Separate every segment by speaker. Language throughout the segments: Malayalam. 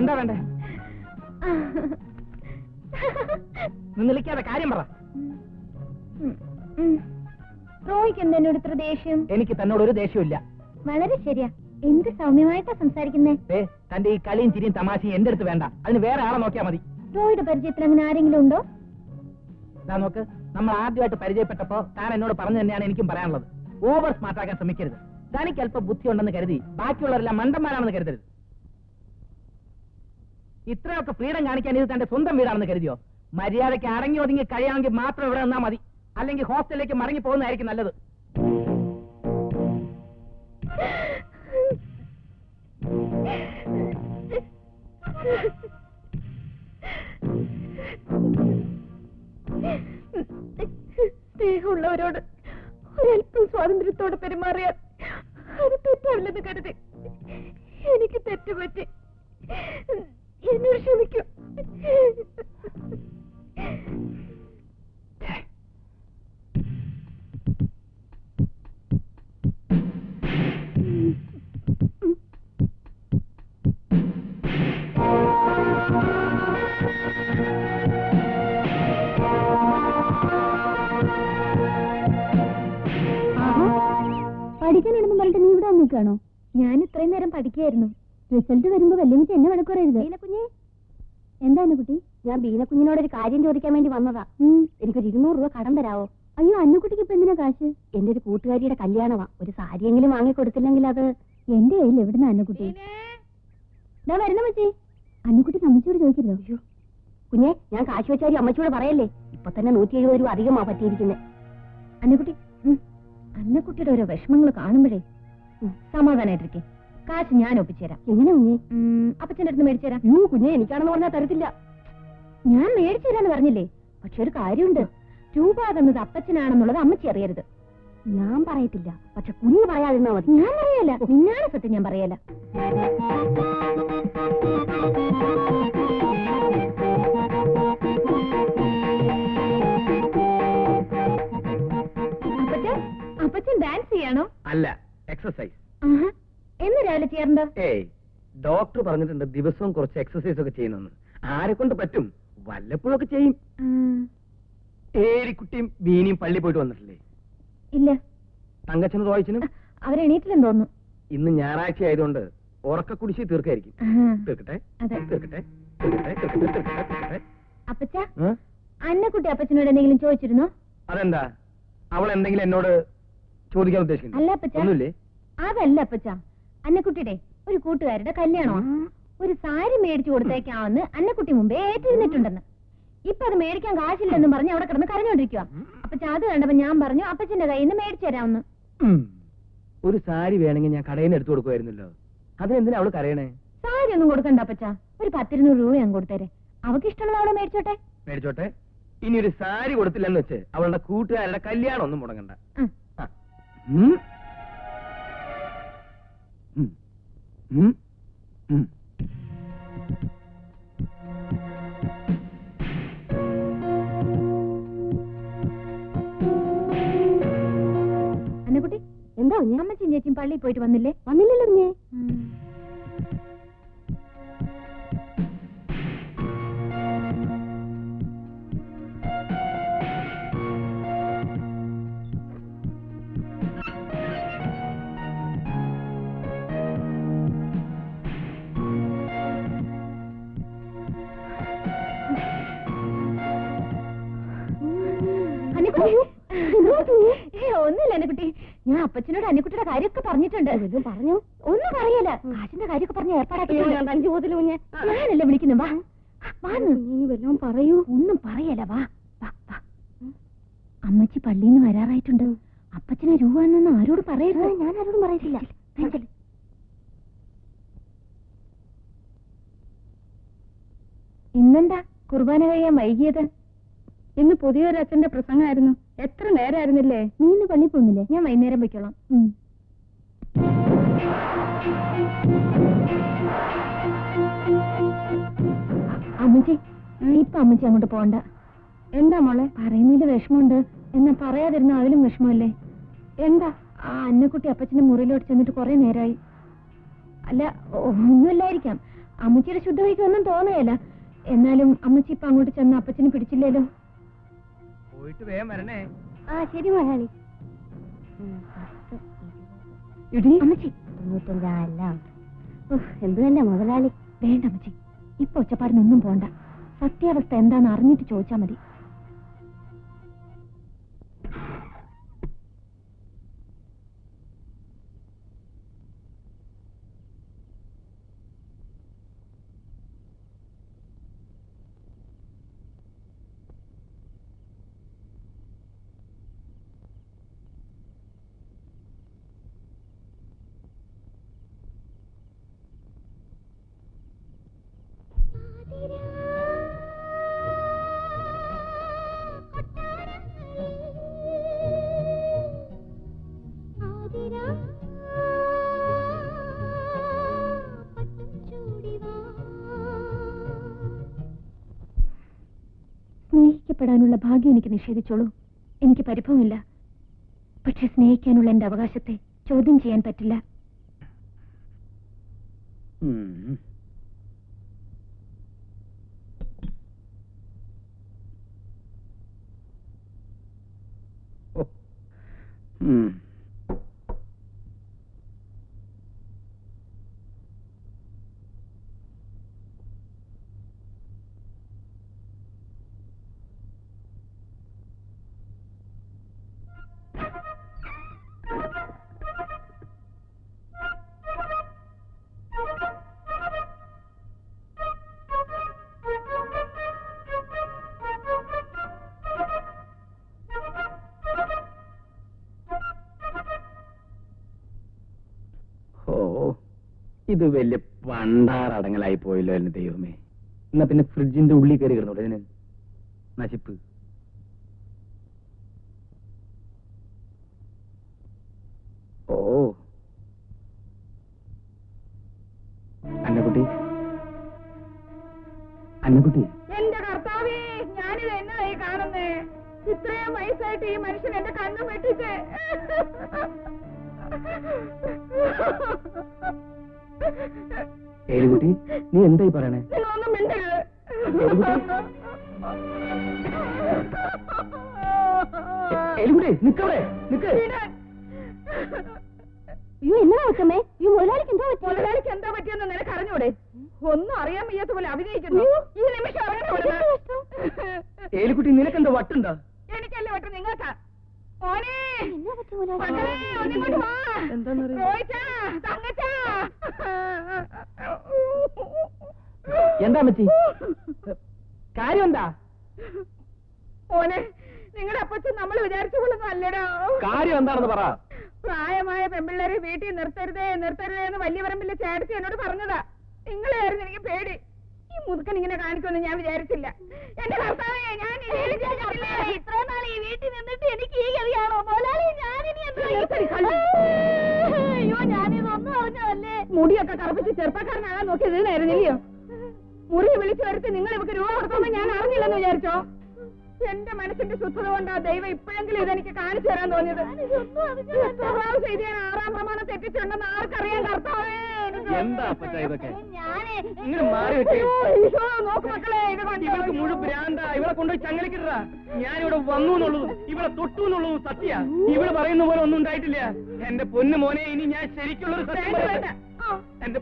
Speaker 1: എന്താ വേണ്ടേ? നിന്ന് വിളിക്കാതെ കാര്യം പറ.
Speaker 2: റോയ്ക്ക് എന്താ എന്നോട് ഇത്ര ദേഷ്യം?
Speaker 1: എനിക്ക് തന്നോട് ഒരു ദേഷ്യമില്ല
Speaker 2: വളരെ ശരിയാ. എന്ത് സൗമ്യമായിട്ടാ സംസാരിക്കുന്നേ?
Speaker 1: തന്റെ ഈ കളിയും ചിരിയും തമാശയും എന്റെ അടുത്ത് വേണ്ട. അതിന് വേറെ ആളെ നോക്കിയാ മതി.
Speaker 2: റോയുടെ പരിചയത്തിൽ അങ്ങനെ ആരെങ്കിലും ഉണ്ടോ?
Speaker 1: നോക്ക് നമ്മൾ ആദ്യമായിട്ട് പരിചയപ്പെട്ടപ്പോ താൻ എന്നോട് പറഞ്ഞു തന്നെയാണ് എനിക്കും പറയാനുള്ളത്. ഓവർ സ്മാർട്ട് ആക്കാൻ ശ്രമിക്കരുത്. തനിക്ക് അല്പം ബുദ്ധി ഉണ്ടെന്ന് കരുതി ബാക്കിയുള്ളവരെല്ലാം മണ്ടന്മാരാണെന്ന് കരുതരുത്. ഇത്രയൊക്കെ ഫ്രീഡം കാണിക്കാൻ ഇത് തന്റെ സ്വന്തം വീടാണെന്ന് കരുതിയോ? മര്യാദയ്ക്ക് അടങ്ങി ഒതുങ്ങി കഴിയാമെങ്കിൽ മാത്രം ഇവിടെ നിന്നാ മതി. അല്ലെങ്കിൽ ഹോസ്റ്റലിലേക്ക് മടങ്ങി പോകുന്നതായിരിക്കും നല്ലത്.
Speaker 2: സ്നേഹമുള്ളവരോട് ഒരല്പം സ്വാതന്ത്ര്യത്തോടെ പെരുമാറിയാൽ അത് തെറ്റാവില്ലെന്ന് കരുതി. എനിക്ക് തെറ്റുപറ്റി. എന്നോട് ക്ഷമിക്കൂ. പറഞ്ഞിട്ട് നീ ഇവിടെ നിൽക്കാണോ ഞാൻ ഇത്രയും നേരം പഠിക്കുകയായിരുന്നു. റിസൾട്ട് വരുമ്പോ വല്യമിച്ച് എന്നെ വഴക്കുറയരുത് ബീനക്കുഞ്ഞെ. എന്താണ് കുട്ടി? ഞാൻ ബീനക്കുഞ്ഞിനോട് ഒരു കാര്യം ചോദിക്കാൻ വേണ്ടി വന്നതാ. എനിക്കൊരു ഇരുന്നൂറ് രൂപ കടം തരാവോ? അയ്യോ അന്നുകുട്ടിക്ക് ഇപ്പൊ എന്തിനാ കാശ്? എന്റെ ഒരു കൂട്ടുകാരിയുടെ കല്യാണമാ ഒരു സാരിയെങ്കിലും വാങ്ങി കൊടുത്തില്ലെങ്കിൽ അത് എന്റെ കയ്യിൽ എവിടുന്ന അന്നുകുട്ടി? ഞാൻ വരുന്ന മച്ചി. അന്നുകുട്ടി അമ്മച്ചിയോട് ചോദിക്കരുതോ? അയ്യോ. കുഞ്ഞെ ഞാൻ കാശ് വെച്ചാരി അമ്മച്ചിയോട് പറയല്ലേ? ഇപ്പൊ തന്നെ നൂറ്റി എഴുപത് രൂപ അധികമാ പറ്റിയിരിക്കുന്നത് അന്നുകുട്ടി അന്നക്കുട്ടിയുടെ ഓരോ വിഷമങ്ങൾ കാണുമ്പോഴേ സമാധാനായിട്ടിരിക്കെ. കാശ് ഞാൻ ഒപ്പിച്ചുതരാം എങ്ങനെ കുഞ്ഞെ? അപ്പച്ചന്റെ അടുത്ത് മേടിച്ചു തരാം യൂ കുഞ്ഞെ എനിക്കാണെന്ന് പറഞ്ഞാൽ തരത്തില്ല. ഞാൻ മേടിച്ചു തരാന്ന് പറഞ്ഞില്ലേ? പക്ഷെ ഒരു കാര്യമുണ്ട്. രൂപ തന്നത് അപ്പച്ചനാണെന്നുള്ളത് അമ്മച്ചി അറിയരുത്. ഞാൻ പറയത്തില്ല. പക്ഷെ കുഞ്ഞ് പറയാതിരുന്നാ മതി. ഞാൻ പറയല്ല. നിന്നാണ് സത്യം ഞാൻ പറയല
Speaker 1: ഡോക്ടർ പറഞ്ഞിട്ടുണ്ട് ദിവസവും കുറച്ച് എക്സസൈസ് ഒക്കെ ചെയ്യണമെന്ന്. ആരെ കൊണ്ട് പറ്റും? വല്ലപ്പോഴൊക്കെ ചെയ്യും. ഏരിക്കുട്ടിയും ബീനിയും പള്ളി പോയിട്ട് വന്നിട്ടില്ലേ?
Speaker 2: ഇല്ല.
Speaker 1: തങ്കച്ചനും റോയിച്ചനും
Speaker 2: അവരെണീറ്റില്ലെന്ന് തോന്നുന്നു.
Speaker 1: ഇന്ന് ഞായറാഴ്ച ആയതുകൊണ്ട് ഉറക്ക കുടിശ്ശി തീർക്കായിരിക്കും. തീർക്കട്ടെ? തീർക്കട്ടെ?
Speaker 2: അപ്പച്ച? അന്നക്കുട്ടി അപ്പച്ചനോട് എന്തെങ്കിലും ചോദിച്ചിരുന്നോ?
Speaker 1: അതെന്താ? അവൾ എന്തെങ്കിലും എന്നോട് ചോദിക്കാൻ ഉദ്ദേശിക്കുന്നു
Speaker 2: അതല്ല അപ്പച്ച. അന്നക്കുട്ടിയുടെ ഒരു കൂട്ടുകാരുടെ കല്യാണമാണ് ഒരു സാരി മേടിച്ചു കൊടുത്തേക്കാമെന്ന് അന്നക്കുട്ടി മുമ്പേ ഏറ്റിരുന്നിട്ടുണ്ടെന്ന്. ഇപ്പൊ അത് മേടിക്കാൻ കാശില്ലെന്നും പറഞ്ഞ് അവിടെ കിടന്ന് കരഞ്ഞോണ്ടിരിക്കുക അപ്പൊ ചാത് കണ്ടപ്പോ ഞാൻ പറഞ്ഞു അപ്പച്ചന്റെ കയ്യിൽ നിന്ന് മേടിച്ചു തരാമെന്ന്.
Speaker 1: ഒരു സാരി വേണമെങ്കിൽ ഞാൻ കടയിൽ നിന്ന് എടുത്തു കൊടുക്കുമായിരുന്നല്ലോ. അതിനെന്തിനാ അവൾ കരയണേ?
Speaker 2: സാരി ഒന്നും കൊടുക്കണ്ട അപ്പച്ച. ഒരു പത്തിരുന്നൂറ് രൂപ ഞാൻ കൊടുത്തേരെ. അവക്ക് ഇഷ്ടമുള്ള അവളെ മേടിച്ചോട്ടെ?
Speaker 1: മേടിച്ചോട്ടെ? ഇനി ഒരു സാരി കൊടുത്തില്ലെന്ന് വെച്ച് അവളുടെ കൂട്ടുകാരുടെ കല്യാണം ഒന്നും മുടങ്ങണ്ട
Speaker 2: അന്നക്കുട്ടി എന്താ ഞാൻ അമ്മച്ചും ചേച്ചിയും പള്ളിയിൽ പോയിട്ട് വന്നില്ലേ? വന്നില്ലല്ലോ കുഞ്ഞേ. ഞാൻ അപ്പച്ചനോട് അന്നക്കുട്ടിയുടെ കാര്യമൊക്കെ പറഞ്ഞിട്ടുണ്ട്. പറഞ്ഞു. ഒന്നും പറയല്ല. കാശിന്റെ കാര്യമൊക്കെ പറഞ്ഞ ഏർപ്പാടാക്കി ഞാനല്ല വിളിക്കുന്നു വാ. വല്ലതും പറയൂ. ഒന്നും പറയല്ല വാ. അമ്മച്ചി പള്ളിയിൽ നിന്ന് വരാറായിട്ടുണ്ട് അപ്പച്ചനെ രൂപ എന്നൊന്നും ആരോട് പറയരുത്. ഞാൻ ആരോടും പറയത്തില്ല. ഇന്നെന്താ കുർബാന കഴിയാൻ വൈകിയത്? ഇന്ന് പുതിയൊരു അച്ഛന്റെ പ്രസംഗമായിരുന്നു. എത്ര നേരായിരുന്നില്ലേ? നീന്ന് പള്ളി പോകുന്നില്ലേ? ഞാൻ വൈകുന്നേരം പോയിക്കോളാം. അമ്മച്ചി ഇപ്പൊ അമ്മച്ചി അങ്ങോട്ട് പോണ്ട. എന്താ മോളെ? പറയുന്നതിൽ വിഷമമുണ്ട്. എന്നാ പറയാതിരുന്ന അതിലും വിഷമമല്ലേ? എന്താ? ആ അന്നക്കുട്ടി അപ്പച്ചന്റെ മുറിയിലോട്ട് ചെന്നിട്ട് കുറെ നേരമായി അല്ല ഒന്നുമില്ലായിരിക്കാം. അമ്മച്ചിയുടെ ശുദ്ധമായിട്ട് ഒന്നും തോന്നുകയല്ല എന്നാലും അമ്മച്ചി ഇപ്പൊ അങ്ങോട്ട് ചെന്ന് അപ്പച്ചനെ പിടിച്ചില്ലല്ലോ
Speaker 3: പോയിട്ട് വേഗം വരണേ.
Speaker 2: ആ ശരി അമ്മച്ചി തൊണ്ണൂറ്റഞ്ചല്ല എന്ത് തന്നെ മുതലാളി. വേണ്ട അമ്മച്ചി ഇപ്പൊ ഒച്ചപ്പാടിനൊന്നും പോണ്ട. സത്യാവസ്ഥ എന്താന്ന് അറിഞ്ഞിട്ട് ചോദിച്ചാ മതി. സ്നേഹിക്കപ്പെടാനുള്ള ഭാഗ്യം എനിക്ക് നിഷേധിച്ചോളൂ. എനിക്ക് പരിഭവമില്ല. പക്ഷെ സ്നേഹിക്കാനുള്ള എന്റെ അവകാശത്തെ ചോദ്യം ചെയ്യാൻ പറ്റില്ല.
Speaker 3: ഓ. ഇത് വലിയ പണ്ടാറടങ്ങലായി പോയല്ലോ എന്റെ ദൈവമേ. എന്നാ പിന്നെ ഫ്രിഡ്ജിന്റെ ഉള്ളിൽ കയറി കിടന്നു ഇതിന് നശിപ്പ്. ഓ. അന്നക്കുട്ടി. അന്നക്കുട്ടി.
Speaker 4: എന്റെ കർത്താവേ ഞാനിത് എന്നതായി കാണുന്നേ? ഇത്രയും വയസ്സായിട്ട് ഈ മനുഷ്യൻ എന്റെ കണ്ണു വെട്ടിച്ച്.
Speaker 3: ഏലിക്കുട്ടി നീ എന്തായി പറയണേ? നിക്കവിടെ നിക്ക്.
Speaker 4: വിടാൻ.
Speaker 2: അയ്യോ എന്നാ വെക്കമ്മേ ഈ മുതലാളിക്ക് എന്താ പറ്റി
Speaker 4: മുതലാളിക്ക് എന്താ പറ്റിയെന്ന് നിനക്ക് അറിഞ്ഞൂടെ? ഒന്നും അറിയാൻ വയ്യാത്ത പോലെ അഭിനയിക്കുന്നു. ഈ നിമിഷം.
Speaker 3: ഏലിക്കുട്ടി നിനക്കെന്താ വട്ടുണ്ടോ?
Speaker 4: എനിക്കല്ലേ വട്ടം നിങ്ങൾക്കാ.
Speaker 2: പറ്റി മുതലാളി?
Speaker 4: മകളെ
Speaker 3: എന്താ മച്ചി കാര്യം എന്താ
Speaker 4: ഓനെ നിങ്ങളുടെ അപ്പച്ചൻ നമ്മൾ വിചാരിച്ചു കൊള്ളുന്നു അല്ലടോ
Speaker 3: കാര്യം എന്താണെന്ന് പറ.
Speaker 4: പ്രായമായ പെമ്പിള്ളേരെ വീട്ടിൽ നിർത്തരുതേ നിർത്തരുതേ എന്ന് വലിയ പറമ്പിലെ ചേട്ടത്തി എന്നോട് പറഞ്ഞതാ. നിങ്ങളെയായിരുന്നു എനിക്ക് പേടി. ഈ മുതുക്കൻ ഇങ്ങനെ കാണിക്കുമെന്ന് ഞാൻ വിചാരിച്ചില്ല. എന്റെ ഭർത്താവേ ഞാൻ കറുപ്പിച്ച് ചെറുപ്പക്കാരനാകാൻ നോക്കിയത് നേരുന്നില്ലയോ? മുറി വിളിച്ചു വരുത്തി നിങ്ങൾ ഇവക്ക് രൂപ കൊടുക്കുമെന്ന് ഞാൻ അറിഞ്ഞില്ലെന്ന് വിചാരിച്ചോ? എന്റെ മനസ്സിന്റെ ശുദ്ധത കൊണ്ടാ ദൈവം ഇപ്പോഴെങ്കിലും ഇതെനിക്ക് കാണിച്ചു തരാൻ തോന്നിയത്. സ്വഭാവം ചെയ്ത് ഞാൻ ആറാം പ്രമാണം തെറ്റിച്ചുണ്ടെന്ന് ആർക്കറിയാൻ കർത്താവേ?
Speaker 3: എന്താ അപ്പച്ചാ ഇതൊക്കെ?
Speaker 4: നോക്ക് മക്കളെ?
Speaker 3: ഇവൾക്ക് മുഴുവൻ ഭ്രാന്ത. ഇവളെ കൊണ്ടുപോയി ചങ്ങലക്കിട ഞാനിവിടെ വന്നു എന്നുള്ളതും ഇവിടെ തൊട്ടു എന്നുള്ളതും സത്യ. ഇവൾ പറയുന്ന പോലെ ഒന്നും ഉണ്ടായിട്ടില്ല. എന്റെ പൊന്നു മോനെ ഇനി ഞാൻ ശരിക്കുള്ളൊരു സത്യം എന്റെ.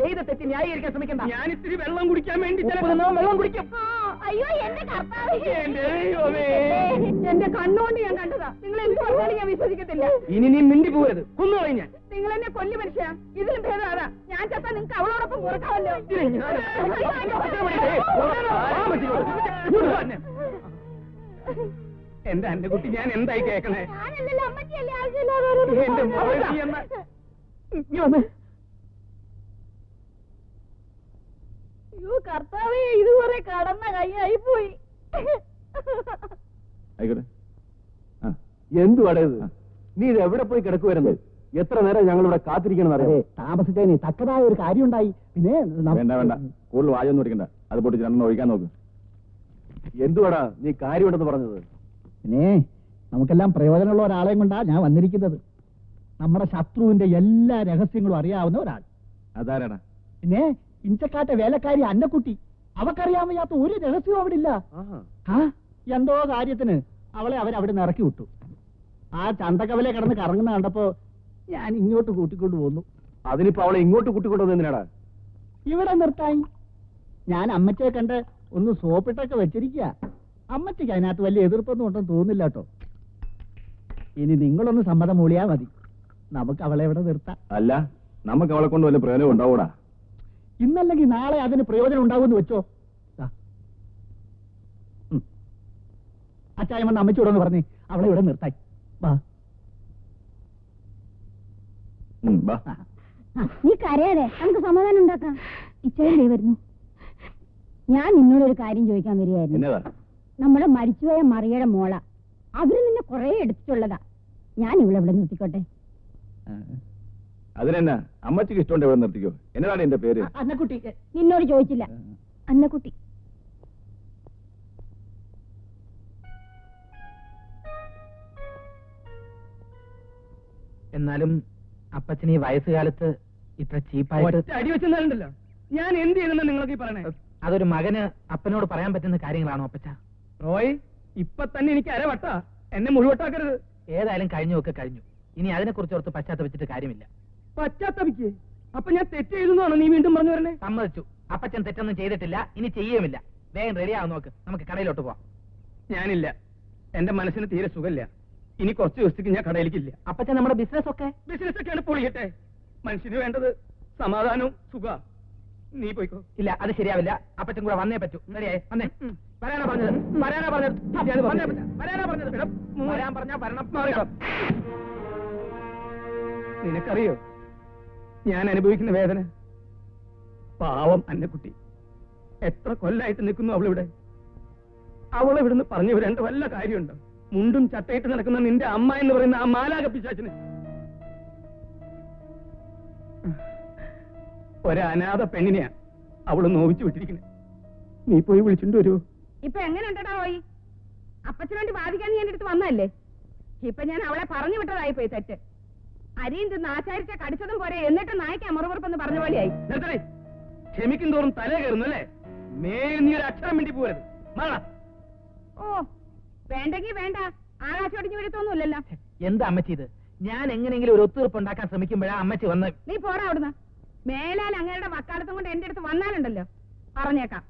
Speaker 3: ചെയ്ത തെറ്റ് ന്യായീകരിക്കാൻ ശ്രമിക്കണ്ട. ഞാൻ ഇത്തിരി വെള്ളം കുടിക്കാൻ വേണ്ടി
Speaker 5: വെള്ളം കുടിക്കും.
Speaker 2: അയ്യോ എന്റെ
Speaker 3: എന്റെ
Speaker 4: കണ്ണുകൊണ്ട് ഞാൻ കണ്ടതാ. നിങ്ങൾ എന്ത് പറഞ്ഞാലും ഞാൻ വിശ്വസിക്കത്തില്ല.
Speaker 3: ഇനി നീ മിണ്ടി പോകരുത്. കൊന്നുകളയും ഞാൻ.
Speaker 4: നിങ്ങൾ എന്നെ കൊല്ലി മനുഷ്യ. ഇതിലും ഭേദമാതാ ഞാൻ ചത്ത നിങ്ങൾക്ക് അവളോടൊപ്പം
Speaker 3: വന്നെ. എന്റെ അന്റെ കുട്ടി ഞാൻ എന്തായി കേക്കണേ
Speaker 2: ഞാനല്ലല്ലോ അമ്മച്ചിയല്ലേ ആവശ്യമില്ലാതെ
Speaker 3: എന്റെ മോളെ നീ എന്നാ ഇങ്ങ് വന്നേ.
Speaker 2: അയ്യോ കർത്താവേ ഇത് കുറെ കടന്ന കൈയായി പോയി.
Speaker 5: ആയിക്കോട്ടെ. എന്തുവാടേ നീ ഇത് എവിടെ പോയി കിടക്കുവായിരുന്നു? എത്ര നേരം ഞങ്ങൾ ഇവിടെ കാത്തിരിക്കണം അറിയാം
Speaker 6: താമസിച്ചതിന് തക്കതായ ഒരു കാര്യം ഉണ്ടായി പിന്നെ
Speaker 5: വേണ്ട വേണ്ട. കൂടുതൽ വായൊന്നും ഒടിക്കണ്ട. അത് പൊട്ടിച്ച് രണ്ടെണ്ണം ഒഴിക്കാൻ നോക്ക്. എന്തുവാടാ നീ കാര്യമുണ്ടെന്ന് പറഞ്ഞത്?
Speaker 6: പിന്നെ നമുക്കെല്ലാം പ്രയോജനമുള്ള ഒരാളെയും കൊണ്ടാ ഞാൻ വന്നിരിക്കുന്നത്. നമ്മുടെ ശത്രുവിന്റെ എല്ലാ രഹസ്യങ്ങളും അറിയാവുന്ന ഒരാൾ.
Speaker 7: അതാരാടാ?
Speaker 6: പിന്നെ ഇഞ്ചക്കാട്ടെ വേലക്കാരി അന്നക്കുട്ടി. അവക്കറിയാൻ വയ്യാത്ത ഒരു രഹസ്യവും അവിടെ ഇല്ല എന്തോ കാര്യത്തിന് അവളെ അവരവിടെ നിന്ന് ഇറക്കി വിട്ടു. ആ ചന്തക്കവലെ കിടന്ന് കറങ്ങുന്ന കണ്ടപ്പോ ഞാൻ ഇങ്ങോട്ട് കൂട്ടിക്കൊണ്ടു പോന്നു.
Speaker 7: അതിനിപ്പോ അവളെ ഇങ്ങോട്ട് കൂട്ടിക്കൊണ്ടുവന്നെന്തിനാടാ
Speaker 6: ഇവിടെ നിർത്തായി ഞാൻ അമ്മച്ചയെ കണ്ട് ഒന്ന് സോപ്പിട്ടൊക്കെ വെച്ചിരിക്കുക അമ്മച്ചയ്ക്ക് അതിനകത്ത് വലിയ എതിർപ്പൊന്നും ഉണ്ടെന്ന് തോന്നില്ല കേട്ടോ. ഇനി നിങ്ങളൊന്ന് സമ്മതം മൂളിയാ മതി. നമുക്ക് അവളെ ഇവിടെ നിർത്താം.
Speaker 7: അല്ല നമുക്ക് അവളെ കൊണ്ട് വല്ല പ്രയോജനം ഉണ്ടാവൂടാ?
Speaker 6: ഇന്നല്ലെങ്കിൽ നാളെ അതിന് പ്രയോജനം ഉണ്ടാവുമെന്ന് വെച്ചോ. അച്ചായം വന്ന് അമ്മച്ചോടൊന്ന് പറഞ്ഞേ അവളെ ഇവിടെ നിർത്തായി വാ.
Speaker 8: നീ കരയാതെ നമുക്ക് സമാധാനം ഉണ്ടാക്കാം. ഇച്ചയും വരുന്നു. ഞാൻ നിന്നോടൊരു കാര്യം ചോദിക്കാൻ വരികയായിരുന്നു. നമ്മുടെ മരിച്ചുപോയ മറിയുടെ മോള. അവർ നിന്നെ കുറെ എടുത്തിട്ടുള്ളതാ. ഞാൻ ഇവിടെ ഇവിടെ നിർത്തിക്കോട്ടെ.
Speaker 7: അതിനെന്നാ? അമ്മച്ചിക്ക് ഇഷ്ടമുണ്ട് ഇവിടെ നിർത്തിക്കോ. എന്നതാണ് എന്റെ പേര്?
Speaker 6: അന്നക്കുട്ടി.
Speaker 8: നിന്നോട് ചോദിച്ചില്ല. അന്നക്കുട്ടി.
Speaker 1: എന്നാലും അപ്പച്ചന് ഈ വയസ്സുകാലത്ത് ഇത്ര ചീപ്പായിട്ട്
Speaker 3: അടി വെച്ചെന്നാലുണ്ടല്ലോ ഞാൻ എന്ത് ചെയ്തെന്ന് നിങ്ങൾക്ക് പറയണേ?
Speaker 1: അതൊരു മകന് അപ്പനോട് പറയാൻ പറ്റുന്ന കാര്യങ്ങളാണോ അപ്പച്ച?
Speaker 3: റോയ് ഇപ്പൊ തന്നെ എനിക്ക് അരവട്ട. എന്നെ മുഴുവട്ടാക്കരുത്.
Speaker 1: ഏതായാലും കഴിഞ്ഞൊക്കെ കഴിഞ്ഞു. ഇനി അതിനെ കുറിച്ച് ഓർത്ത് പശ്ചാത്തപിച്ചിട്ട് കാര്യമില്ല.
Speaker 3: പശ്ചാത്തപിക്ക് അപ്പൊ ഞാൻ തെറ്റ് ചെയ്തെന്നാണോ നീ വീണ്ടും പറഞ്ഞു വരണേ?
Speaker 1: സമ്മതിച്ചു. അപ്പച്ചൻ തെറ്റൊന്നും ചെയ്തിട്ടില്ല. ഇനി ചെയ്യുമില്ല വേഗം റെഡി ആവും നോക്ക്. നമുക്ക് കടയിലോട്ട് പോവാം.
Speaker 3: ഞാനില്ല. എന്റെ മനസ്സിന് തീരെ സുഖമില്ല. ഇനി കുറച്ച് ദിവസത്തേക്ക് ഞാൻ കടയിലേക്കില്ല.
Speaker 1: അപ്പച്ചൻ നമ്മുടെ ബിസിനസ് ഒക്കെ?
Speaker 3: ബിസിനസ് ഒക്കെയാണ് പൊളിയട്ടെ. മനുഷ്യന് വേണ്ടത് സമാധാനവും സുഖ. നീ പോയിക്കോ.
Speaker 1: ഇല്ല അത് ശരിയാവില്ല. അപ്പച്ചൻ കൂടെ വന്നേ പറ്റൂ. റെഡിയായി വന്നേ. വരാനാ പറഞ്ഞത്. വരാനാ പറഞ്ഞത്. വരാനാ പറഞ്ഞത് വരാൻ പറഞ്ഞാ വരണം.
Speaker 3: നിനക്കറിയോ? ഞാൻ അനുഭവിക്കുന്ന വേദന. പാവം അന്നക്കുട്ടി എത്ര കൊല്ലായിട്ട് നിൽക്കുന്നു അവളിവിടെ. അവളിവിടുന്ന് പറഞ്ഞു വരേണ്ട വല്ല കാര്യമുണ്ടോ? മുണ്ടും ചട്ടയിട്ട് നടക്കുന്ന നിന്റെ അമ്മ എന്ന് പറയുന്ന ആ മാലാക പിശാച്ചിന് ഒരനാഥ പെണ്ണിനെയാ അവൾ നോവിച്ചു വിട്ടിരിക്കുന്നത് നീ പോയി വിളിച്ചിട്ട് വരൂ.
Speaker 4: ഇപ്പൊ എങ്ങനെയുണ്ടടാ പോയി അപ്പച്ചന് വേണ്ടി വാദിക്കാൻ നീ എന്റെ അടുത്ത് വന്നല്ലേ ഇപ്പൊ ഞാൻ അവളെ പറഞ്ഞു വിട്ടതായി പോയി തെറ്റ്. അരിയും തിന്ന് ആചാരിച്ച കടിച്ചതും പോരെ. എന്നിട്ട് നായ്ക്ക് അമറുപുറപ്പെന്ന് പറഞ്ഞ പോലെയായി.
Speaker 3: നിർത്തണേ. ക്ഷമിക്കും തോറും തല കയറുന്നു അല്ലേ മേലിൽ നീ ഒരു അക്ഷരം വേണ്ടി പോരുത്
Speaker 4: ഓ വേണ്ടെങ്കി വേണ്ട. ആകാശോടിഞ്ഞു വീഴത്തൊന്നുമില്ലല്ലോ.
Speaker 1: എന്താ അമ്മച്ചി ഇത്? ഞാൻ എങ്ങനെയെങ്കിലും ഒരു ഒത്തുതീർപ്പ് ഉണ്ടാക്കാൻ ശ്രമിക്കുമ്പോഴാ അമ്മച്ചി വന്ന്
Speaker 4: നീ പോടാ അവിടുന്ന്. മേലാൽ അങ്ങയുടെ വക്കാലത്തും കൊണ്ട് എന്റെ അടുത്ത് വന്നാലുണ്ടല്ലോ. പറഞ്ഞേക്കാം.